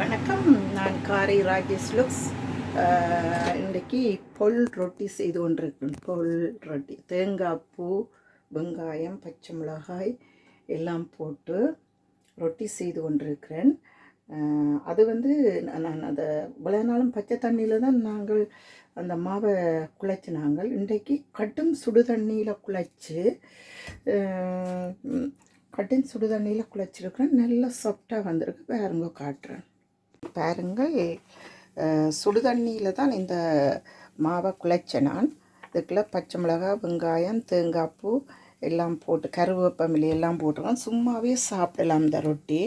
வணக்கம். நான் காரை ராஜேஷ் லுக்ஸ். இன்றைக்கு பொல் ரொட்டி செய்து கொண்டிருக்கேன் பொல் ரொட்டி. தேங்காய் பூ வெங்காயம் பச்சை மிளகாய் எல்லாம் போட்டு ரொட்டி செய்து கொண்டிருக்கிறேன். அது வந்து நான் நான் அதை இவ்வளோ நாளும் பச்சை தண்ணியில் தான் நாங்கள் அந்த மாவை குழைச்சினாங்கள் இன்றைக்கு கடும் சுடு தண்ணியில் குழைச்சி அஹ், கடும் சுடு தண்ணியில் குழைச்சிருக்கிறேன். நல்லா சாஃப்டாக வந்திருக்கு. பாருங்க காட்டுறேன். பாருங்கள். சுடுதண்ணியில் சுடு தண்ணியில் தான் இந்த மாவை குழைச்ச நான். இதுக்குள்ளே பச்சை மிளகாய் வெங்காயம் தேங்காய் பூ எல்லாம் போட்டு கருவேப்பமிலி எல்லாம் போட்டுருக்கோம். சும்மாவே சாப்பிடலாம் இந்த ரொட்டி.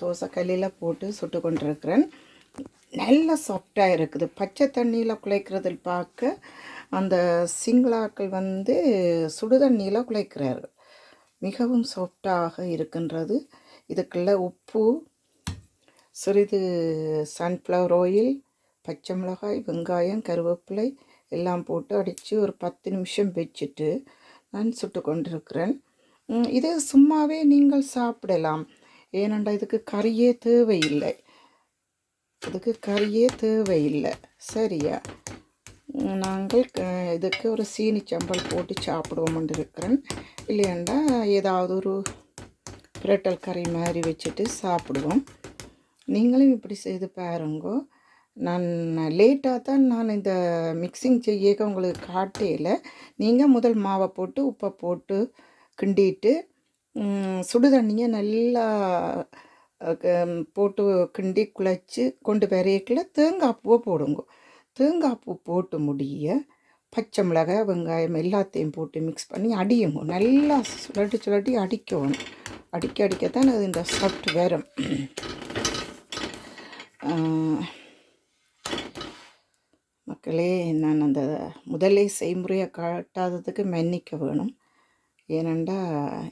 தோசைக்கல்லில் போட்டு சுட்டு கொண்டிருக்கிறேன். நல்ல சாஃப்டாக இருக்குது. பச்சை தண்ணியில் குழைக்கிறதில் பார்க்க அந்த சிங்களாக்கள் வந்து சுடு தண்ணியில் குழைக்கிறார்கள். மிகவும் சாஃப்டாக இருக்கின்றது. இதுக்குள்ள உப்பு சிறிது சன்ஃப்ளவர் ஆயில் பச்சை மிளகாய் வெங்காயம் கருவேப்பிலை எல்லாம் போட்டு அடித்து ஒரு பத்து நிமிஷம் வச்சுட்டு நான் சுட்டு கொண்டிருக்கிறேன். இது சும்மாவே நீங்கள் சாப்பிடலாம். ஏனென்றால் இதுக்கு கறியே தேவையில்லை. இதுக்கு கறியே தேவையில்லை. சரியா? நாங்கள் இதுக்கு ஒரு சீனி சம்பல் போட்டு சாப்பிடுவோம் இருக்கிறேன் இல்லையாண்டா ஏதாவது ஒரு பிரட்டல் கறி மாதிரி வச்சுட்டு சாப்பிடுவோம். நீங்களும் இப்படி செய்து பாருங்கோ. நான் லேட்டாக தான் நான் இந்த மிக்சிங் செய்ய உங்களுக்கு காட்டையில் நீங்கள் முதல் மாவை போட்டு உப்பை போட்டு கிண்டிட்டு சுடு தண்ணியை நல்லா போட்டு கிண்டி குழச்சி கொண்டு வரையக்கில் தேங்காய் பூவை போடுங்க. தேங்காய் பூ போட்டு முடிய பச்சை மிளகாய் வெங்காயம் எல்லாத்தையும் போட்டு மிக்ஸ் பண்ணி அடியுங்க. நல்லா சுழட்டி சுழட்டி அடிக்கணும். அடிக்க அடிக்கத்தான் அது இந்த சாஃப்ட் வரும். மக்களே நான் அந்த முதலே செய்முறையை காட்டாததுக்கு மன்னிக்க வேணும். ஏனெண்டா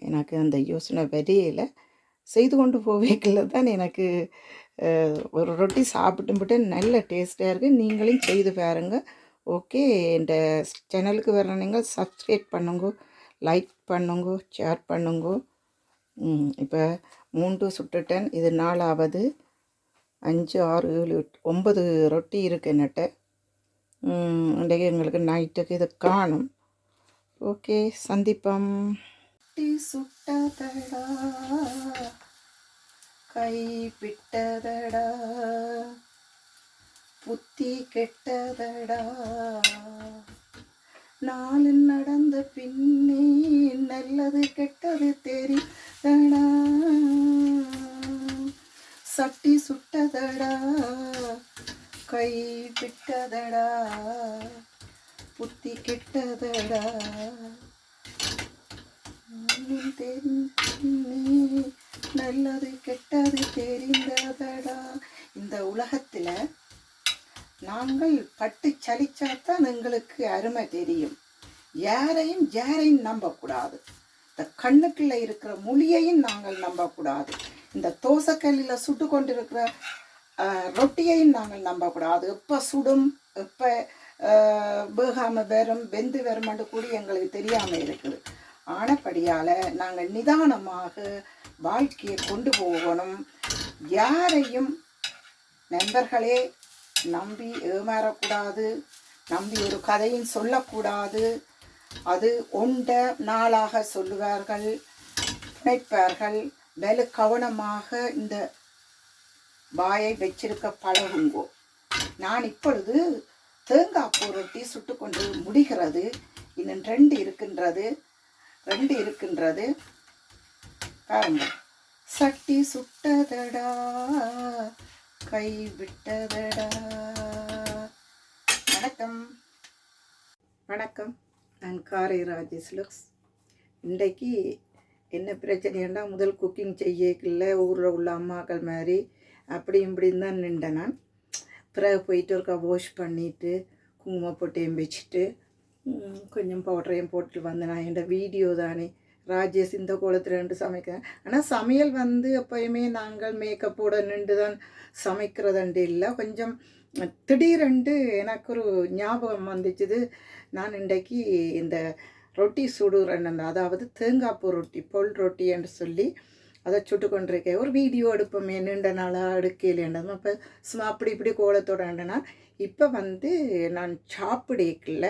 எனக்கு அந்த யோசனை வரையில செய்து கொண்டு போவேக்கில் தான் எனக்கு ஒரு ரொட்டி சாப்பிட்டும்பிட்டு நல்ல டேஸ்ட்டாக இருக்குது நீங்களும் செய்து பாருங்க. ஓகே இந்த சேனலுக்கு வர நீங்கள் சப்ஸ்கிரைப் பண்ணுங்க லைக் பண்ணுங்க ஷேர் பண்ணுங்க. இப்போ மூன்று சுட்டுட்டேன் இது நாலாவது. அஞ்சு ஆறு ஏழு எட்டு ஒம்பது ரொட்டி இருக்குது என்னட்ட. ம், இன்றைக்கு எங்களுக்கு நைட்டுக்கு இது காணும். ஓகே சந்திப்பம். டீ சுட்டதடா கை பிட்டதடா புத்தி கெட்டதடா. நாலு நடந்த பின்னே நல்லது கெட்டது தெரிதடா சட்டி சுட்டதடா கை விட்டதடா புத்தி கெட்டதடா. நானும் நல்லது கெட்டது தெரிந்ததடா. இந்த உலகத்தில் நாங்கள் பட்டு சலிச்சாத்தான் எங்களுக்கு அருமை தெரியும். யாரையும் யாரையும் நம்பக்கூடாது. இந்த கண்ணுக்குள்ள இருக்கிற மொழியையும் நாங்கள் நம்பக்கூடாது. இந்த தோசைக்கல்லில் சுட்டு கொண்டிருக்கிற ரொட்டியையும் நாங்கள் நம்பக்கூடாது. எப்போ சுடும் எப்போ வேகாமல் வரும் வெந்து வருமென்று கூடி எங்களுக்கு தெரியாமல் இருக்குது. ஆனப்படியால் நாங்கள் நிதானமாக வாழ்க்கையை கொண்டு போகணும். யாரையும் நண்பர்களே நம்பி ஏமாறக்கூடாது. நம்பி ஒரு கதையும் சொல்லக்கூடாது. அது ஒண்ட நாளாக சொல்லுவார்கள் நினைப்பார்கள் வெகு கவனமாக இந்த வாயை வச்சிருக்க பழகுங்கோ. நான் இப்பொழுது தேங்காய் பூ ரொட்டி சுட்டுக்கொண்டு முடிகிறது. இன்னும் ரெண்டு இருக்கின்றது. ரெண்டு இருக்கின்றது. பாருங்க. சட்டி சுட்டதடா கை விட்டதடா. வணக்கம். வணக்கம். நான் காரை ராஜேஷ் லுக்ஸ். இன்றைக்கு என்ன பிரச்சனைன்னா முதல் குக்கிங் செய்யக்குள்ள ஊரில் உள்ள அம்மாக்கள் மாதிரி அப்படி இப்படின்னு தான் நின்றேன் நான். பிறகு போயிட்டு ஒருக்கா வாஷ் பண்ணிவிட்டு குங்கும போட்டையும் வச்சுட்டு கொஞ்சம் பவுடரையும் போட்டு வந்தேன் நான். என் வீடியோ தானே. ராஜேஷ் இந்த கோலத்தில் ரெண்டு சமைக்கிறேன். ஆனால் சமையல் வந்து எப்போயுமே நாங்கள் மேக்கப்போட நின்று தான் சமைக்கிறதுண்டு இல்லை. கொஞ்சம் திடீரென்று எனக்கு ஒரு ஞாபகம் வந்துச்சுது. நான் இன்றைக்கு இந்த ரொட்டி சுடுறேன் அதாவது தேங்காய் பூ ரொட்டி பொல் ரொட்டி என்று சொல்லி அதை சுட்டு கொண்டிருக்கேன் ஒரு வீடியோ எடுப்போமே நீண்ட நாளாக எடுக்கலைன்றதும் இப்போ சும்மா அப்படி இப்படி கோலத்தோட வேண்டனா இப்போ வந்து நான் சாப்பிடேக்கில்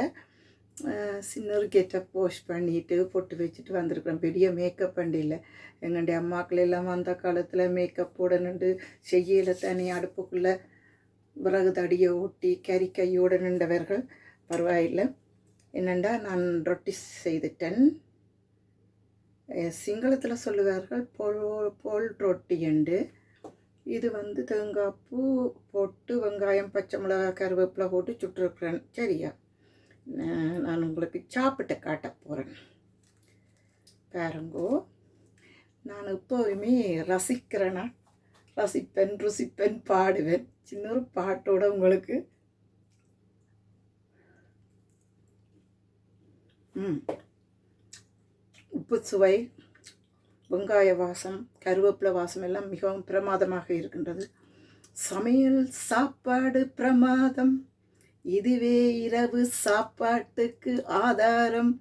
சின்ன கெட்டப் போஸ்ட் பண்ணிட்டு பொட்டு வச்சுட்டு வந்திருக்கிறேன். பெரிய மேக்கப் பண்ணியில் எங்களுடைய அம்மாக்கள் எல்லாம் அந்த காலத்தில் மேக்கப் போடணுண்டு செய்யல தனி அடுப்புக்குள்ளே விறகு தடியை ஊட்டி கறி கையோடு நின்றவர்கள் பரவாயில்லை. என்னெண்டா நான் ரொட்டி செய்துட்டேன். சிங்களத்தில் சொல்லுவார்கள் போல் போல் ரொட்டி என்று. இது வந்து தேங்காய் பூ போட்டு வெங்காயம் பச்சை மிளகாய் கருவேப்பிலை போட்டு சுட்டுருக்குறேன். சரியா? நான் உங்களுக்கு சாப்பிட்டு காட்ட போகிறேன் பாருங்கோ நான் எப்போதுமே ரசிக்கிறேனா ரசிப்பேன் ருசிப்பேன் பாடுவேன். சின்ன ஒரு பாட்டோட உங்களுக்கு உப்பு சுவை வெங்காய வாசம் கருவேப்பிலை வாசம் எல்லாம் மிகவும் பிரமாதமாக இருக்கின்றது. சமையல் சாப்பாடு பிரமாதம். இதுவே இரவு சாப்பாட்டுக்கு ஆதாரம்.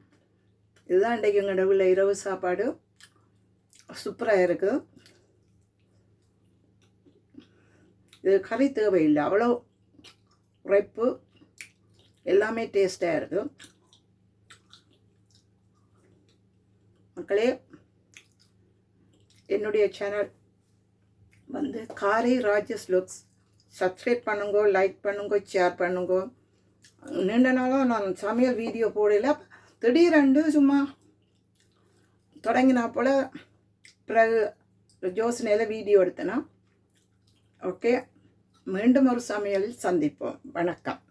இதுதான் இன்றைக்கு எங்கள் உள்ள இரவு சாப்பாடு. சூப்பராக இருக்குது இது கறி தேவையில்லை. அவ்வளோ உரைப்பு. எல்லாமே டேஸ்ட்டாக இருக்குது மக்களே என்னுடைய சேனல் வந்து காரை ராஜஸ் லுக்ஸ் சப்ஸ்கிரைப் பண்ணுங்க லைக் பண்ணுங்க ஷேர் பண்ணுங்க. நீண்ட நாளாக நான் சமையல் வீடியோ போடல. திடீரெண்டு சும்மா தொடங்கினா போல் பிறகு ஜோசனையில் வீடியோ எடுத்தேனா. ஓகே மீண்டும் ஒரு சமையலில் சந்திப்போம். வணக்கம்.